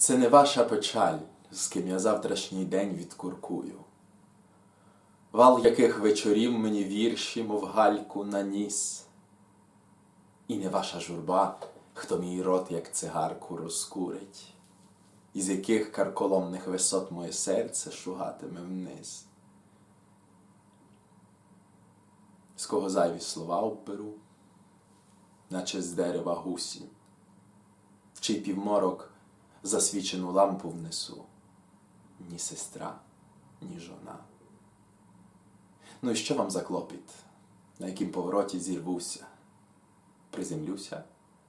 Це не ваша печаль, з ким я завтрашній день відкуркую. Вал яких вечорів мені вірші, мов гальку наніс. І не ваша журба, хто мій рот, як цигарку, розкурить, із яких карколомних висот моє серце шугатиме вниз. З кого зайві слова обберу, наче з дерева гусінь, в чий півморок засвічену лампу внесу, ні сестра, ні жона. Ну і що вам за клопіт, на яким повороті зірвуся, приземлюся,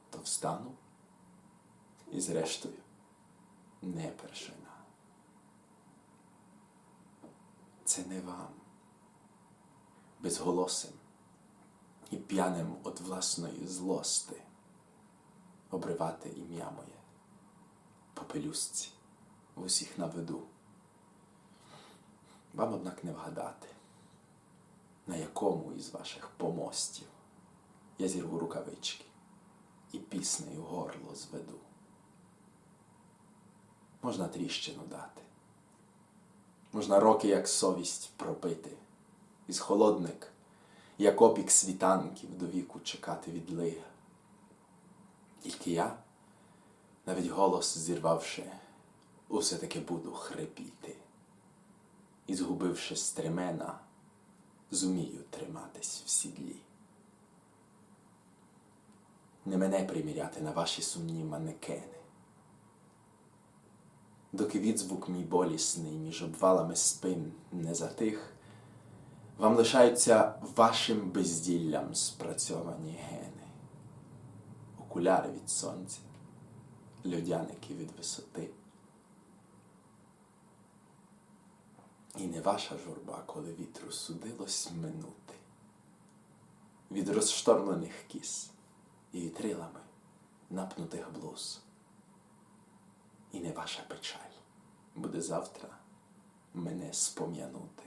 то встану, і зрештою не першина. Це не вам, безголосим і п'яним от власної злости обривати ім'я моє по пелюстці в усіх на виду. Вам, однак, не вгадати, на якому із ваших помостів я зірву рукавички і піснею горло зведу. Можна тріщину дати, можна роки, як совість пропити, із холодник, як опік світанків до віку чекати від лига. Тільки я, навіть голос зірвавши, усе таки буду хрипіти, і, згубивши стремена, зумію триматись в сідлі. Не мене приміряти на ваші сумні манекени, доки відзвук мій болісний між обвалами спин не затих, вам лишаються вашим безділлям спрацьовані гени, окуляри від сонця, льодяники від висоти. І не ваша журба, коли вітру судилось минути від розштормлених кіз і вітрилами напнутих блуз. І не ваша печаль буде завтра мене спом'янути,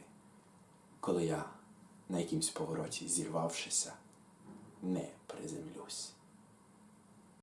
коли я на якимсь повороті, зірвавшися, не приземлюсь.